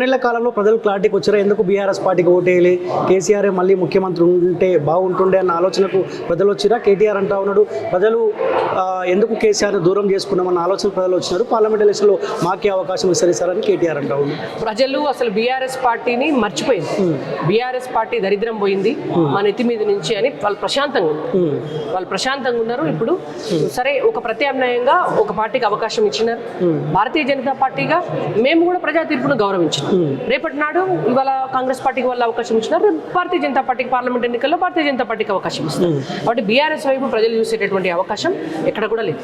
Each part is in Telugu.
రెండేళ్ళ కాలంలో ప్రజలు క్లారిటీకి వచ్చారా? ఎందుకు బీఆర్ఎస్ పార్టీకి ఓటేయాలి? కేసీఆర్ మళ్ళీ ముఖ్యమంత్రి ఉంటే బాగుంటుండే అన్న ఆలోచనకు ప్రజలు వచ్చిరా? కేటీఆర్ అంటా ఉన్నాడు. ప్రజలు ఎందుకు కేసీఆర్ దూరం చేసుకున్నామన్న ఆలోచన ప్రజలు వచ్చినారు. పార్లమెంట్ ఎలక్షన్లో మాకే అవకాశం విస్తరిస్తారని కేటీఆర్ అంటా ఉన్నాడు ప్రజలు అసలు బీఆర్ఎస్ పార్టీని మర్చిపోయింది బీఆర్ఎస్ పార్టీ దరిద్రం పోయింది. మా నెత్తి మీద నుంచి అని వాళ్ళు ప్రశాంతంగా ఉన్నారు. వాళ్ళు ప్రశాంతంగా ఉన్నారు. ఇప్పుడు సరే ఒక ప్రత్యామ్నాయంగా ఒక పార్టీకి అవకాశం ఇచ్చినారు. భారతీయ జనతా పార్టీగా మేము కూడా ప్రజా తీర్పును గౌరవించినాం. రేపటి నాడు ఇవాళ కాంగ్రెస్ పార్టీకి వాళ్ళు అవకాశం ఇచ్చినారు రేపు భారతీయ జనతా పార్టీకి పార్లమెంట్ ఎన్నికల్లో భారతీయ జనతా పార్టీకి అవకాశం ఇస్తారు కాబట్టి బీఆర్ఎస్ వైపు ప్రజలు చూసేటటువంటి అవకాశం ఎక్కడ కూడా లేదు.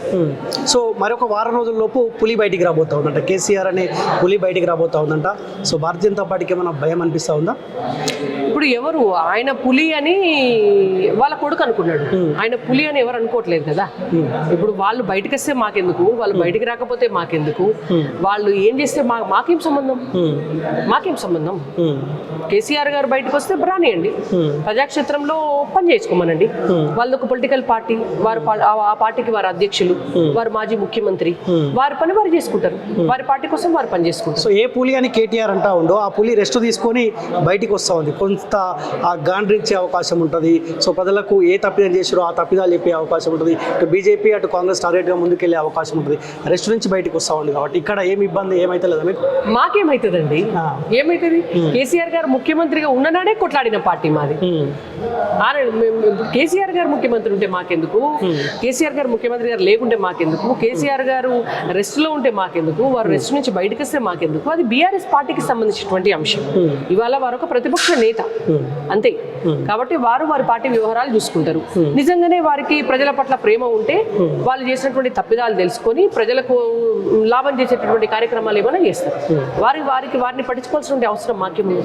సో మరొక వారం రోజుల లోపు పులి బయటికి రాబోతా ఉందంట. కేసీఆర్ అనే పులి బయటికి రాబోతా ఉందంట. సో భారతీయ జనతా పార్టీకి ఏమైనా భయం అనిపిస్తా ఉందా? ఇప్పుడు ఎవరు? ఆయన పులి అని వాళ్ళ కొడుకు అనుకున్నాడు. ఆయన పులి అని ఎవరు అనుకోవట్లేదు కదా. ఇప్పుడు వాళ్ళు బయటకు వస్తే మాకెందుకు? వాళ్ళు బయటికి రాకపోతే మాకెందుకు? వాళ్ళు ఏం చేస్తే మా మాకేం సంబంధం? మాకేం సంబంధం? కేసీఆర్ గారు బయటకు వస్తే రానియండి. ప్రజాక్షేత్రంలో పని చేసుకోమనండి. వాళ్ళది ఒక పొలిటికల్ పార్టీ వారు ఆ- పార్టీకి వారు అధ్యక్షులు వారు మాజీ ముఖ్యమంత్రి వారి పని వారు చేసుకుంటారు. వారి పార్టీ కోసం వారు పని చేసుకుంటారు. సో ఏ పులి అని కేటీఆర్ అంటా ఉండో ఆ పులి రెస్ట్ తీసుకొని బయటికి వస్తూ ఉంది. కొంత ఆ గాండ్రించే అవకాశం ఉంటుంది. సో ప్రజలకు ఏ తప్పిదం చేసారో ఆ తప్పిదాలు చెప్పే అవకాశం ఉంటుంది. ఇటు బీజేపీ అటు కాంగ్రెస్ టార్గెట్గా ముందుకెళ్ళే అవకాశం ఉంటుంది. రెస్ట్ నుంచి బయటికి వస్తూ ఉంది కాబట్టి ఇక్కడ ఏమి ఇబ్బంది ఏమైతే లేదా మీకు మాకేమైతుందండి. ఏమైతుంది? కేసీఆర్ గారు ముఖ్యమంత్రిగా ఉన్ననాడే కొట్లాడిన పార్టీ మాది. కేసీఆర్ గారు ముఖ్యమంత్రి ఉంటే మాకెందుకు? కేసీఆర్ గారు ముఖ్యమంత్రి గారు లేకుంటే మాకెందుకు? కేసీఆర్ గారు రెస్ట్లో ఉంటే మాకెందుకు? వారు రెస్ట్ నుంచి బయటకు వస్తే మాకెందుకు? అది బీఆర్ఎస్ పార్టీకి సంబంధించినటువంటి అంశం. ఇవాళ వారు ఒక ప్రతిపక్ష నేత. అంతే. కాబట్టి వారు వారి పార్టీ వ్యవహారాలు చూసుకుంటారు. నిజంగానే వారికి ప్రజల పట్ల ప్రేమ ఉంటే వాళ్ళు చేసినటువంటి తప్పిదాలు తెలుసుకొని ప్రజలకు లాభం చేసేటటువంటి కార్యక్రమాలు ఏమైనా చేస్తారు. వారి వారికి వారిని పట్టించుకోవాల్సిన అవసరం మాకేముంది?